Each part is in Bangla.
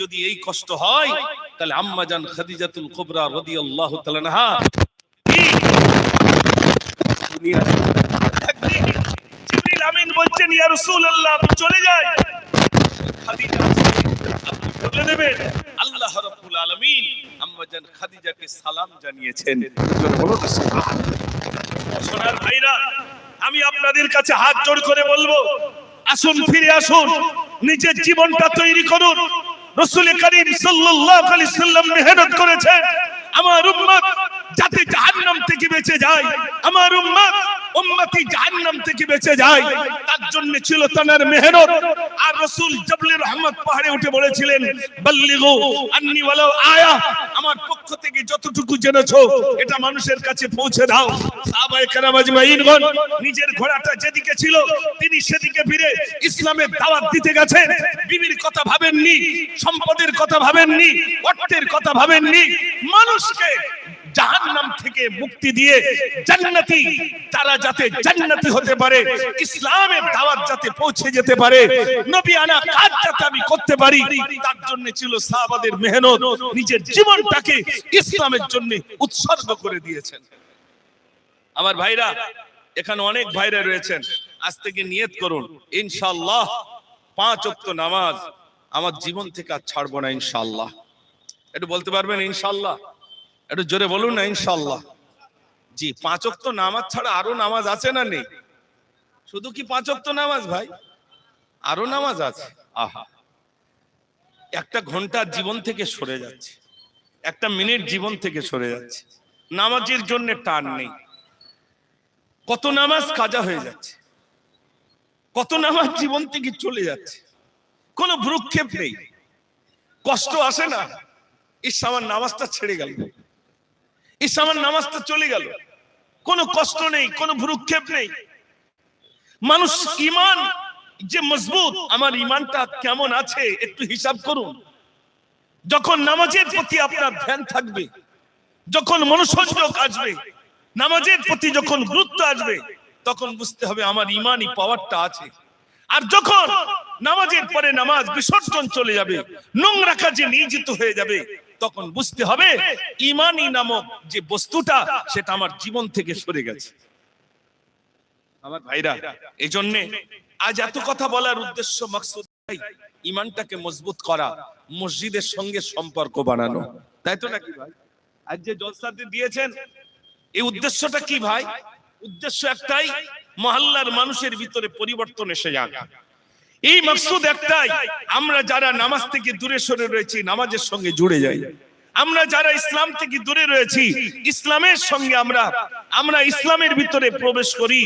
যদি এই কষ্ট হয়, তাহলে আম্মাজান খাদিজাতুল কুবরা রাদিয়াল্লাহু খাদিজা আল্লাহ আম্মাজান খাদিজাকে সালাম জানিয়েছেন। ভাইরা, আমি আপনাদের কাছে হাত জোড় করে বলব, আসুন, ফিরে আসুন, নিজের জীবনটা তৈরি করুন। রসুল করিম সাল্লাম মেহনত করেছে আমার উম্মত যাতে জাহান্নাম থেকে বেঁচে যায়, আমার উম্মত উম্মতি থেকে বেঁচে যায়, তার জন্য ছিল তার মেহনত। আর রাসূল জবলে পাহাড়ে উঠে বলেছিলেন, বল্লিগু আন্নি আয়া। আমার থেকে যতটুকু জেনেছো, এটা মানুষের কাছে পৌঁছে দাও। নিজের ঘোড়াটা যেদিকে ছিল, তিনি সেদিকে ফিরে ইসলামের দাওয়াত দিতে গেছেন। বিবির কথা ভাবেননি, সম্পদের কথা ভাবেননি, অর্থের কথা ভাবেননি। মানুষকে জাহান্নাম থেকে মুক্তি দিয়ে জান্নাতি, তারা যাতে জান্নাতি হতে পারে, ইসলামের দাওয়াত যাতে পৌঁছে যেতে পারে, নবী আনা কাজ যাতে আমি করতে পারি, তার জন্য ছিল সাহাবাদের মেহনত, নিজের জীবনটাকে ইসলামের জন্য উৎসর্গ করে দিয়েছেন। আমার ভাইরা, এখানে অনেক ভাইরা রয়েছেন, আজ থেকে নিয়ত করুন, ইনশাআল্লাহ পাঁচ ওয়াক্ত নামাজ আমার জীবন থেকে আর ছাড়বো না ইনশাআল্লাহ। একটু বলতে পারবেন ইনশাআল্লাহ? একটু জোরে বলুন না ইনশাল্লাহ জি, পাঁচ ওয়াক্ত নামাজ ছাড়া আরও নামাজ আছে না নেই? শুধু কি পাঁচ ওয়াক্ত নামাজ ভাই? আরও নামাজ আছে। আহা। একটা ঘণ্টা জীবন থেকে সরে যাচ্ছে। একটা মিনিট জীবন থেকে সরে যাচ্ছে। নামাজের জন্য টান নেই। কত নামাজ কাজা হয়ে যাচ্ছে। কত নামাজ জীবন থেকে চলে যাচ্ছে। কোনো ভ্রুক্ষেপ নেই। কষ্ট আসে না। ইস, আমার নামাজটা ছেড়ে গেল। ইস আমার নামাজটা চলে গেল। কোনো কষ্ট নেই, কোনো ভ্রুক্ষেপ নেই। মানুষ ইমান যে মজবুত, আমার ইমানটা কেমন আছে একটু হিসাব করুন। যখন নামাজের প্রতি আপনার ধ্যান থাকবে, যখন মনোসংযোগ আসবে, নামাজের প্রতি যখন গুরুত্ব আসবে, তখন বুঝতে হবে আমার ইমানই পাওয়ারটা আছে। আর যখন নামাজের পরে নামাজ বিসর্জন চলে যাবে, নোংরা কাজে নিয়োজিত হয়ে যাবে তখন বুঝতে হবে ইমানই নামক যে বস্তুটা, সেটা আমার জীবন থেকে সরে গেছে। আমার ভাইরা এই জন্য আজ এত কথা বলার উদ্দেশ্য মাকসুদ ইমানটাকে মজবুত করা, মসজিদের সঙ্গে সম্পর্ক বানানো। তাই তো নাকি ভাই? আজ যে জলসাতে দিয়েছেন, এই উদ্দেশ্যটা কি ভাই? উদ্দেশ্য একটাই, মহল্লার মানুষের ভিতরে পরিবর্তন এসে যাক। এই মাকসুদ একটাই। আমরা যারা নামাজ থেকে দূরে সরে রয়েছি, নামাজের সঙ্গে জুড়ে যাই। আমরা যারা ইসলাম থেকে দূরে রয়েছি, ইসলামের সঙ্গে আমরা আমরা ইসলামের ভিতরে প্রবেশ করি।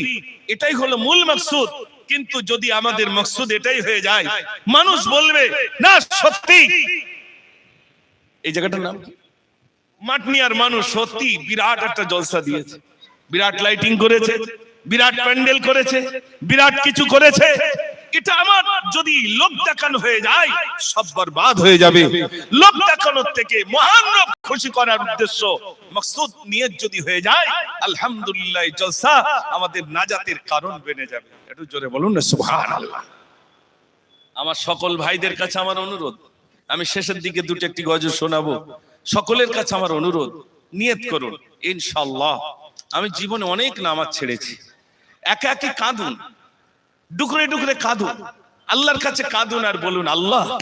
এটাই হলো মূল মাকসুদ। কিন্তু যদি আমাদের মাকসুদ এটাই হয়ে যায়, মানুষ বলবে, না, সত্যি। এই জায়গাটার নাম মাটনিয়ার মানুষ সত্যি বিরাট একটা জলসা দিয়েছে। বিরাট লাইটিং করেছে, বিরাট প্যান্ডেল করেছে, বিরাট কিছু করেছে। এটা আমার। যদি লোক দেখানো হয়ে যায় সব বরবাদ হয়ে যাবে। লোক দেখানোর থেকে মহান রব খুশি করার উদ্দেশ্য মকসুদ নিয়ত যদি হয়ে যায় আলহামদুলিল্লাহ জলসা আমাদের নাজাতের কারণ বেনে যাবে। একটু জোরে বলুন না সুবহানাল্লাহ। আমার সকল ভাইদের কাছে আমার অনুরোধ। আমি শেষের দিকে দুটো একটি গজল শোনাবো। সকলের কাছে আমার অনুরোধ নিয়ত করুন ইনশাল্লাহ আমি জীবনে অনেক নামাজ ছেড়েছি। একে একে কাঁদুন ডুকরে ডুকরে কাঁদুন। আল্লাহর কাছে কাঁদুন আর বলুন, আল্লাহ।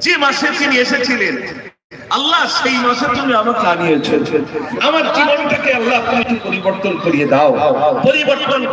যে মাসে তিনি এসেছিলেন, আল্লাহ সেই মাসে তুমি আমাকে আনিয়েছ। আমার জীবনটাকে আল্লাহ পরিবর্তন করিয়ে দাও। পরিবর্তন